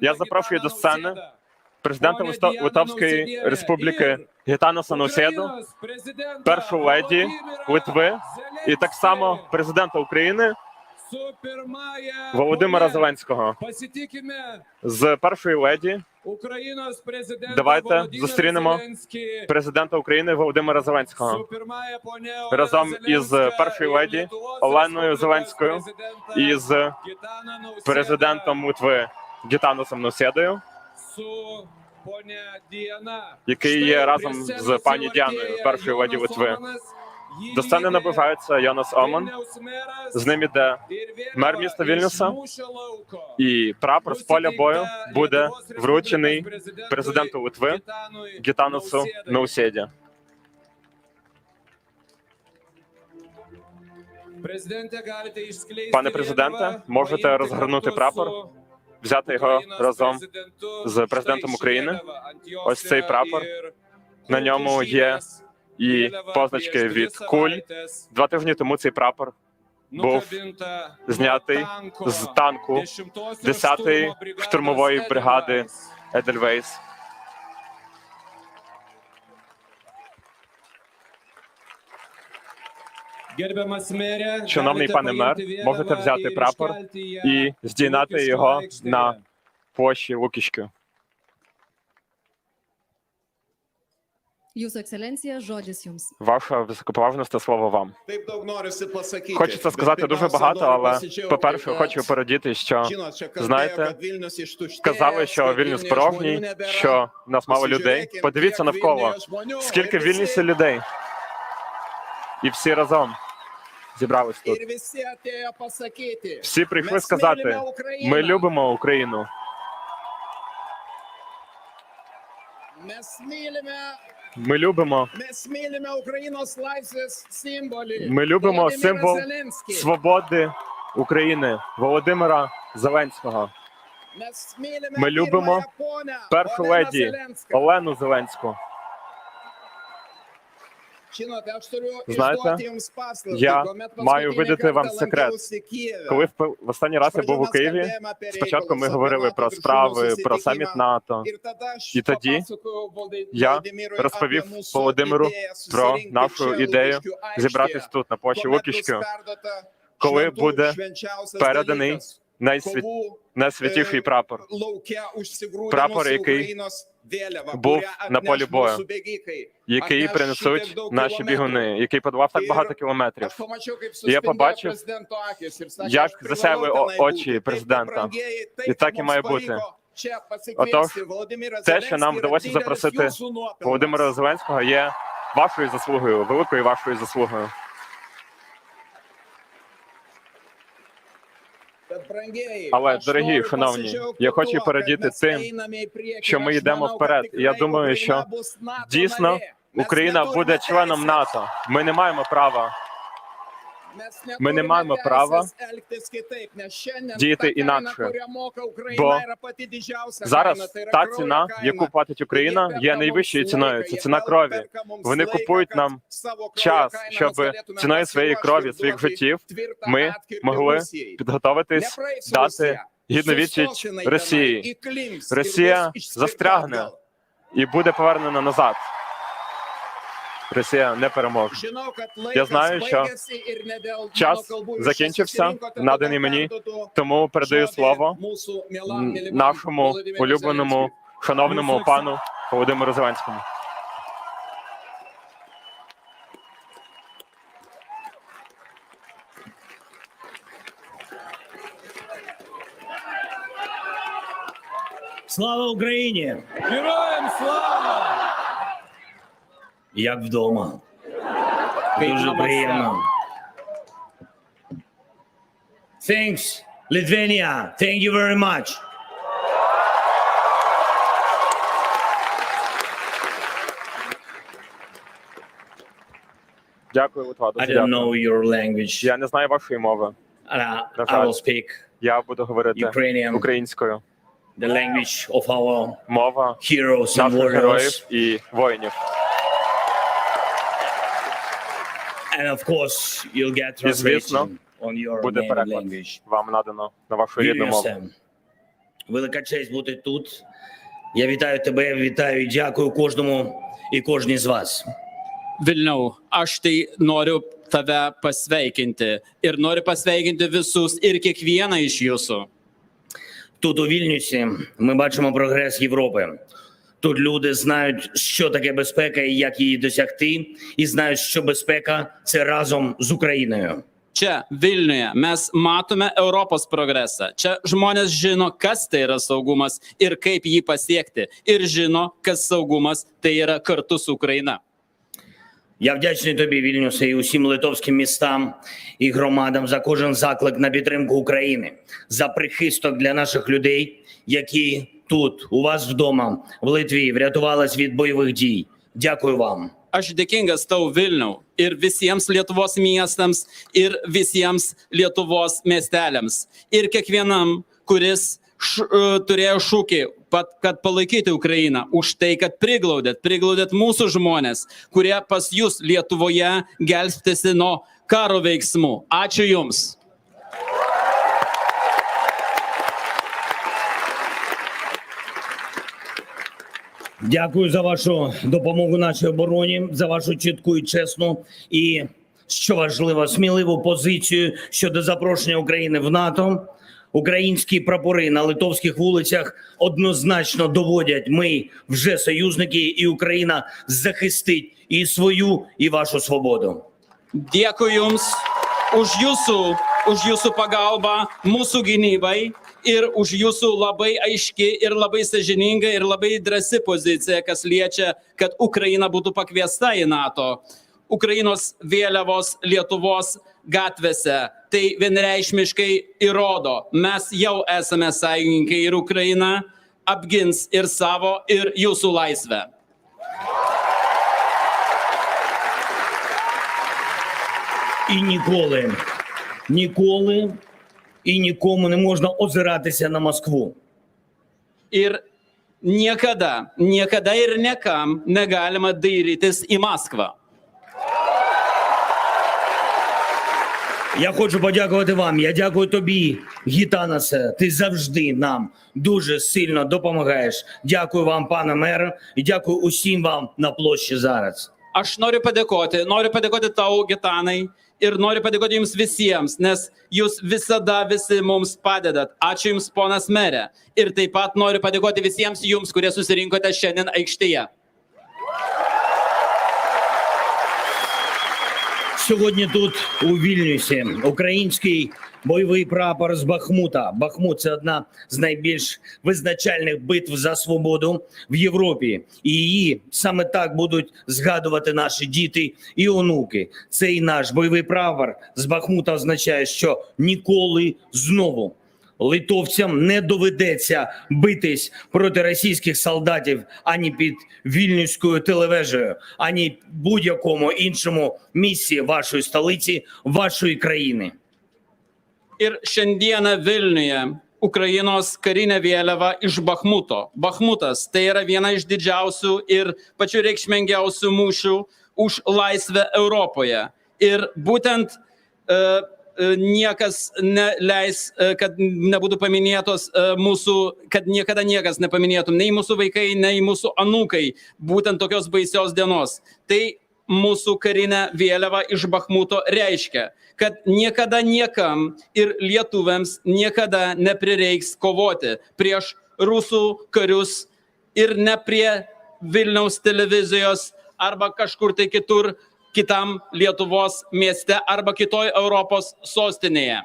Я запрошую до сцени президента Литовської Республіки Гітанаса Науседу, першу леді Литви і так само президента України Володимира Зеленського. З першої леді Давайте зустрінемо президента України Володимира Зеленського. Разом із першою леді Оленою Зеленською і з президентом Литви Гітанасом Науседою, який є разом з пані Діаною, першою леді Литви. До сцени наближається Йонас Оман. З ним іде мер міста Вільнюса. І прапор з поля бою буде вручений президенту Литви Гітанасу Наусєді. Пане президенте, можете розгорнути прапор, взяти його разом з президентом України. Ось цей прапор. На ньому є І позначки від куль. Два тижні тому цей прапор був знятий з танку 10-ї штурмової бригади Едельвейс. Шановний пане мер, можете взяти прапор і здійнати його на площі Лукішки. Jūsų ekscelencija, žodis. Ваша високоповажність слово вам. Хочеться сказати дуже багато, але по-перше, хочу порадіти, що знаєте, сказали, що Вільнюс порожній, що в нас мало людей. Подивіться навколо, скільки в Вільнюсі людей. І всі разом зібрались тут. Всі прийшли сказати: ми любимо Україну. Ми любимо, ми любимо символ свободи України Володимира Зеленського, Ми любимо першу леді Олену Зеленську. Знаєте, я маю видати вам секрет. Коли в в останній раз я був у Києві, спочатку ми говорили про справи, про саміт НАТО. і тоді Я розповів Володимиру про нашу ідею зібратись тут на площі Лукішки, коли буде переданий найсвіт... найсвятіший прапор. прапор, який був на полі бою, який принесуть наші бігуни, який подолав так багато кілометрів. Я побачив, як засяяли очі президента, і так і має бути. Отож, Те, що нам вдалося запросити Володимира Зеленського, є вашою заслугою, великою вашою заслугою. Але, дорогі шановні, я хочу передіти тим, що ми йдемо вперед. І я думаю, що Дійсно, Україна буде членом НАТО. Ми не маємо права Ми не маємо права діяти інакше. Бо зараз та ціна, яку платить Україна, є найвищою ціною. Це ціна крові. Вони купують нам час, щоб ціною своєї крові, своїх життів, ми могли підготовитись дати гідну відсіч Росії. Росія застрягне і буде повернена назад. Росія не переможе. Я знаю, що час закінчився, наданий мені, Тому передаю слово нашому улюбленому, шановному пану Володимиру Зеленському. Слава Україні! Героям слава! Як вдома. Дуже приємно. Thanks, Lithuania. Thank you very much. Дякую, Литва. I Дуже don't дякую. know your language. Я не знаю вашої мови. Uh, На I жаль. will speak Я буду говорити Ukrainian, українською. the language of our Мова heroes and наших героїв warriors. і воїнів. And of course, you'll get І, звісно, on your Буде переклад. language. Вам надано на вашу рідну мову. Велика честь бути тут. Я вітаю тебе, вітаю і дякую кожному і кожній з вас. Vilniau, aš tai noriu tave pasveikinti ir noriu pasveikinti visus ir kiekvieną iš jūsų. Тут у Вільнюсі ми бачимо прогрес Європи. Тут люди знають, що таке безпека і як її досягти, і знають, що безпека це разом з Україною. Čia Vilniuje mes matome Europos progresą. Čia žmonės žino, kas tai yra saugumas ir kaip jį pasiekti. Ir žino, kas saugumas tai yra kartu su Ukraina. Я вдячний тобі, Вільнюсе, і усім литовським містам і громадам за кожен заклик на підтримку України, за прихисток для наших людей, які тут, у вас вдома, в Литві, врятувались від бойових дій. Дякую вам. Aš dėkingas tau Vilniau ir visiems Lietuvos miestams ir visiems Lietuvos miesteliams ir kiekvienam, kuris š, uh, turėjo šūkį, pat, kad palaikyti Ukrainą, už tai, kad priglaudėt, priglaudėt mūsų žmonės, kurie pas jūs Lietuvoje gelbstėsi nuo karo veiksmų. Ačiū Jums. Дякую за вашу допомогу нашій обороні, за вашу чітку і чесну і що важливо, сміливу позицію щодо запрошення України в НАТО. Українські прапори на литовських вулицях однозначно доводять, ми вже союзники, і Україна захистить і свою, і вашу свободу. Jums už Jūsų, už Jūsų pagalbą mūsų gynybai ir už Jūsų labai aiški ir labai sažininga ir labai drąsi pozicija, kas liečia, kad Ukraina būtų pakviesta į NATO. Ukrainos vėliavos Lietuvos gatvėse. Tai vienreišmiškai įrodo, mes jau esame sąjungininkai ir Ukraina apgins ir savo, ir jūsų laisvę. І ніколи, ніколи і нікому не можна озиратися на Москву. Ir niekada, niekada ir niekam negalima dairytis į Maskvą. Я хочу подякувати вам. Я дякую тобі, Гітанасе. Ти завжди нам дуже сильно допомагаєш. Дякую вам, пане мер, і дякую усім вам на площі зараз. Aš noriu padėkoti, noriu padėkoti tau, Gitanai, ir noriu padėkoti jums visiems, nes jūs visada visi mums padedat. Ačiū jums, ponas merė. Ir taip pat noriu padėkoti visiems jums, kurie susirinkote šiandien aikštėje. Сьогодні тут у Вільнюсі український бойовий прапор з Бахмута. Бахмут це одна з найбільш визначальних битв за свободу в Європі, і її саме так будуть згадувати наші діти і онуки. Цей наш бойовий прапор з Бахмута означає, що ніколи знову. Литовцям не доведеться битись проти російських солдатів ані під вільнюською телевежею, ані будь-якому іншому місці вашої столиці, вашої країни. Ir šiandieną Vilniuje Ukrainos karinė vėliava iš Bahmuto. Bahmutas tai yra viena iš didžiausių ir pačių reikšmingiausių mūšių už laisvę Europoje. Ir būtent uh, niekas neleis, uh, kad nebūtų paminėtos uh, mūsų, kad niekada niekas nepaminėtų, nei mūsų vaikai, nei mūsų anūkai, būtent tokios baisios dienos. Tai mūsų karinę vėliavą iš Bahmuto reiškia, kad niekada niekam ir lietuviams niekada neprireiks kovoti prieš rusų karius ir ne prie Vilniaus televizijos arba kažkur tai kitur, kitam Lietuvos mieste arba kitoj Europos sostinėje.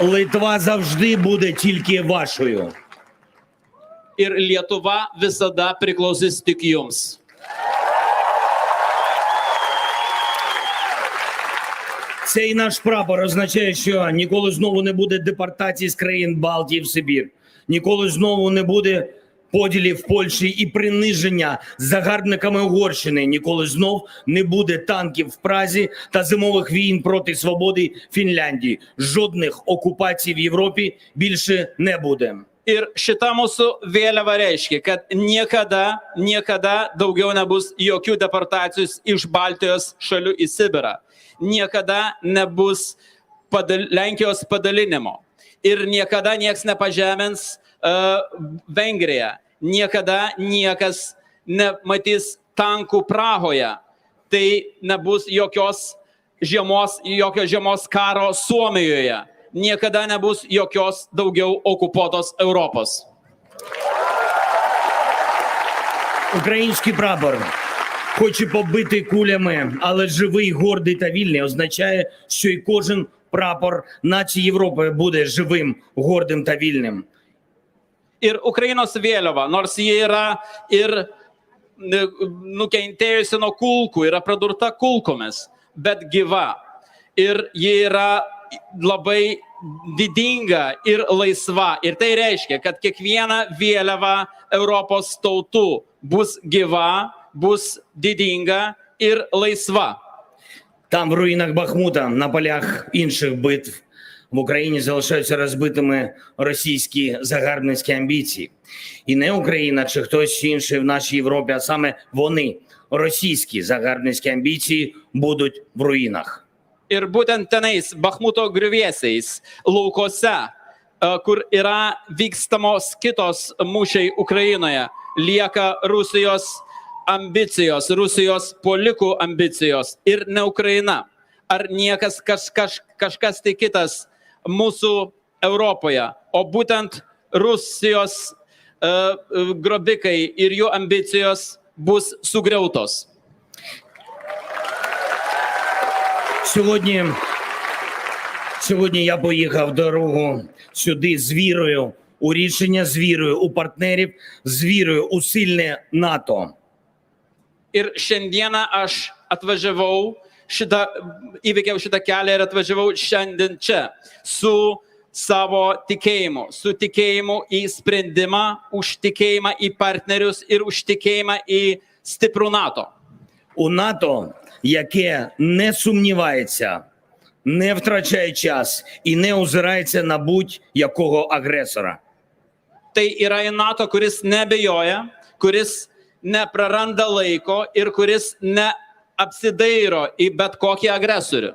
Литва завжди буде тільки вашою. Ir Lietuva visada priklausys tik jums. Цей наш прапор означає, що ніколи знову не буде депортації з країн Балтії в Сибір, ніколи знову не буде поділів Польщі і приниження загарбниками Угорщини. Ніколи знов не буде танків в Празі та зимових війн проти свободи Фінляндії. Жодних окупацій в Європі більше не буде. Ir šita mūsų vėliava reiškia, kad niekada, niekada daugiau nebus jokių deportacijų iš Baltijos šalių į Sibirą. Niekada nebus padal, Lenkijos padalinimo. Ir niekada niekas nepažemins uh, Vengriją. Niekada niekas nematys tankų Prahoje. Tai nebus jokios žiemos, jokio žiemos karo Suomijoje. Niekada nebus jokios daugiau okupuotos Europos. Український прапор, хоч і побитий кулями, але живий, гордий та вільний, означає, що і кожен прапор нації Європи буде живим, гордим та вільним. Ir Ukrainos vėliava, nors ji yra ir ne, nukentėjusi nuo kulkų, yra pradurta kulkomis, bet gyva. Ir ji yra labai didinga ir laisva. Ir tai reiškia, kad kiekviena vėliava Europos tautų bus gyva, bus didinga ir laisva. Там, в руїнах Бахмута, на полях інших битв в Україні залишаються розбитими російські загарбницькі амбіції. І не Україна чи хтось інший в нашій Європі, а саме вони, російські загарбницькі амбіції, будуть в руїнах. E, kur yra vykstamos kitos mūšiai Ukrainoje, lieka Rusijos ambicijos, Rusijos polikų ambicijos ir ne Ukraina. Ar niekas kaž, kaž, kažkas tai kitas mūsų Europoje, o būtent Rusijos uh, grobikai ir jų ambicijos bus sugriautos. Сьогодні, сьогодні я поїхав дорогу сюди з вірою у рішення, з вірою у партнерів, з вірою у сильне НАТО. Ir šiandieną aš atvažiavau šitą, įveikiau šitą kelią ir atvažiavau šiandien čia su savo tikėjimu, su tikėjimu į sprendimą, už tikėjimą į partnerius ir už tikėjimą į stiprų NATO. У НАТО, яке не сумнівається, не втрачає час і не озирається на будь-якого агресора. Tai yra į NATO, kuris nebejoja, kuris nepraranda laiko ir kuris neapsidairo į bet kokį agresorių.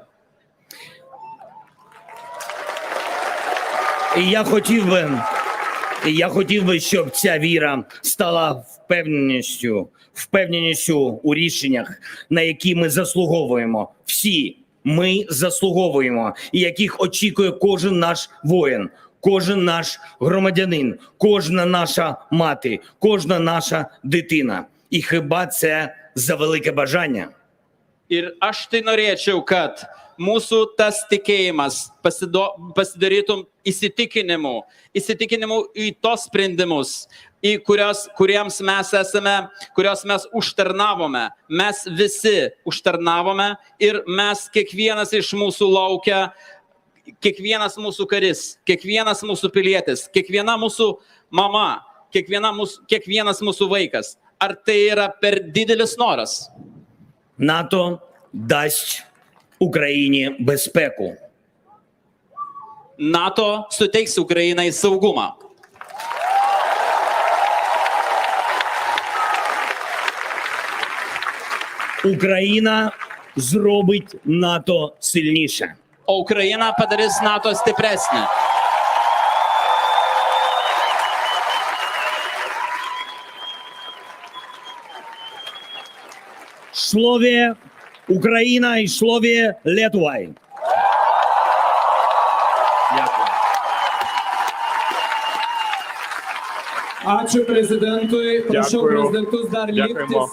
Я хотів би, я хотів би, щоб ця віра стала впевненістю, впевненістю у рішеннях, на які ми заслуговуємо. Всі ми заслуговуємо, і яких очікує кожен наш воїн, кожен наш громадянин, кожна наша мати, кожна наша дитина. І хіба це за велике бажання? Ir aš tai norėčiau, kad mūsų tas tikėjimas pasido, pasidarytum įsitikinimu, įsitikinimu į tos sprendimus, į kurios, kuriems mes esame, kurios mes užtarnavome. Mes visi užtarnavome ir mes kiekvienas iš mūsų laukia, kiekvienas mūsų karis, kiekvienas mūsų pilietis, kiekviena mūsų mama, kiekviena mūsų, kiekvienas mūsų vaikas. Ar tai yra per didelis noras? НАТО дасть Україні безпеку. НАТО NATO suteiks Ukrainai saugumą. Україна зробить НАТО сильніше. O Ukraina padarys NATO Слові Україна і слові Летвай. Дякую. Prašau Дякую. prezidentus dar Дякуємо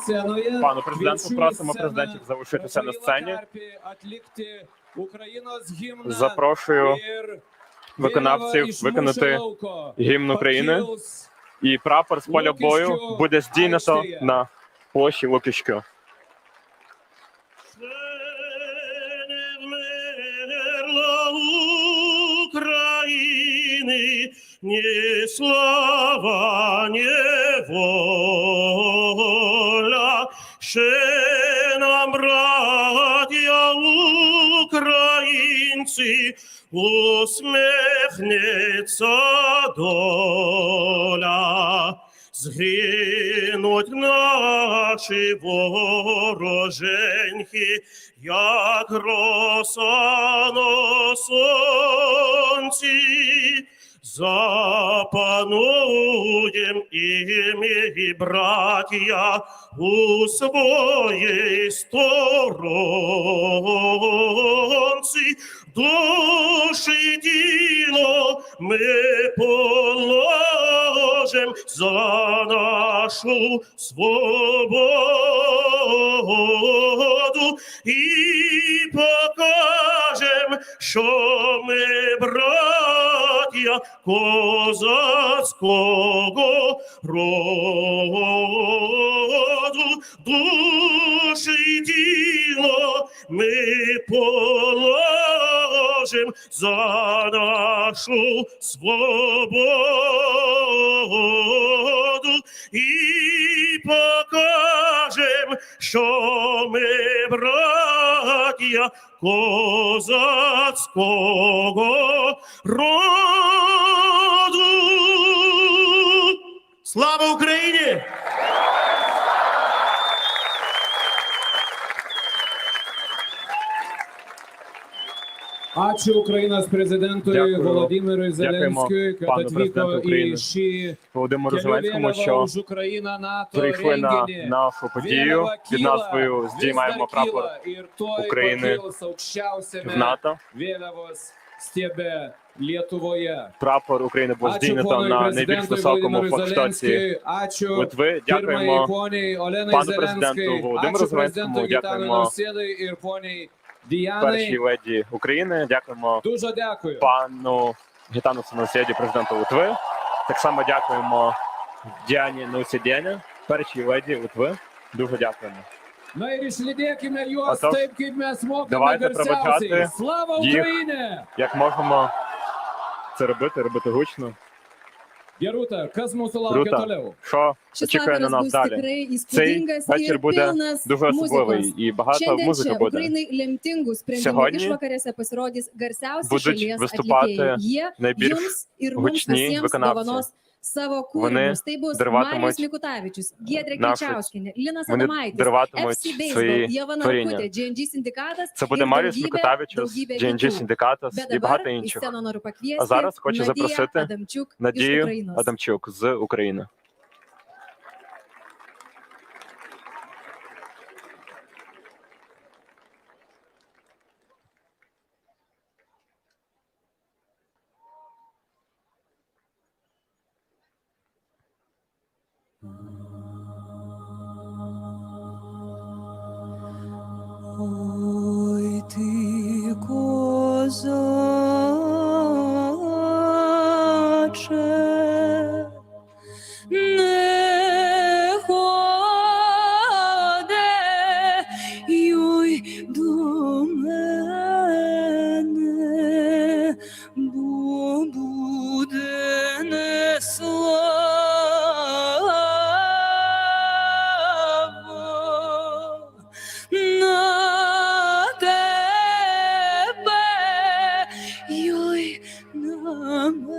пану президенту. Просимо президентів залишитися на сцені. Запрошую виконавців виконати гімн України. І прапор з поля бою буде здійнято на площі Лукішкю. Ні слава, ні воля, ще нам, братія українці, усміхнеться доля. Згинуть наші вороженьки, як роса на сонці, запануєм і ми, браття, у своїй сторонці, душі діло ми положим за нашу свободу козацького роду, душі й діло ми положим за нашу свободу і покажем, що ми браття козацького роду. Слава Україні! Дякуємо Zelenskiui, kad пану atvyko президенту į України. šį Володимиру Зеленському, що Ukrainą NATO прийшли на нашу подію під назвою Здіймаємо прапор України в НАТО. Прапор України був здійнято на найбільш високому флагштоці Литви. Дякуємо пану президенту Володимиру Зеленському, дякуємо Dianai. першій леді України. Дякуємо Дуже дякую. пану Гітану Санасєді, президенту Литви. Так само дякуємо Діані Наусідєні, першій леді Литви. Дуже дякуємо. Отож, давайте проведжати Slava їх. Як можемо це робити, робити гучно. Geruta, kas mūsų laukia Рута, toliau? що Šis на нас далі? Цей вечір буде дуже особливий і багато музики буде. Сьогодні будуть виступати найбільш гучні виконавці. Tai bus даруватимуть Marijus Mikutavičius, Giedrė наші- Linas Вони FC Ieva творіння. Narkutė, GNG sindikatas Це буде Маріус kitų. Сіндикатас Bet і багато інших. А зараз хочу запросити Надію. Адамчук з України. Ой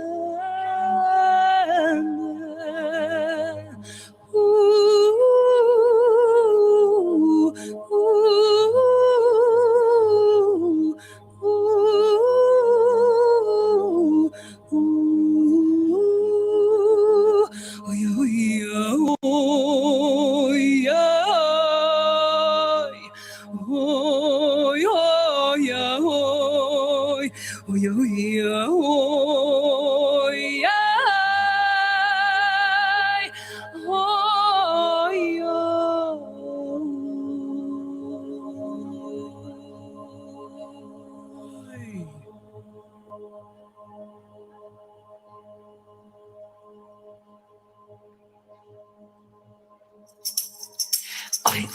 на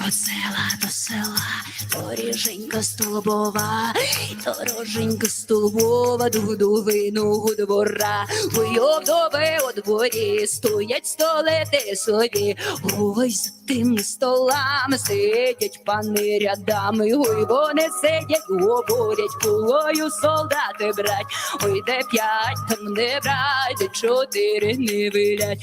от села до села, доріженька столбова, дороженька столбова, дудовиного двора. Ой, обдови у дворі, стоять столити собі. Ой, за тими столами сидять пани рядами. Ой, вони сидять, говорять, кулою солдати брать. Ой, де п'ять, там не брать, де чотири не вилять.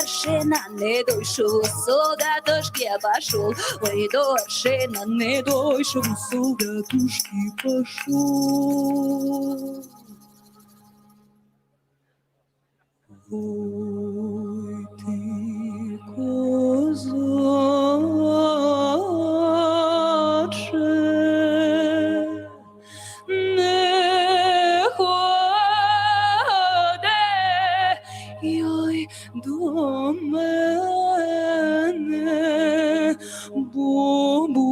Вершина не дойшов, солдатушки пошел, ой, до вершина не дойшов, солдатушки пошел. Ой, ты козаче, do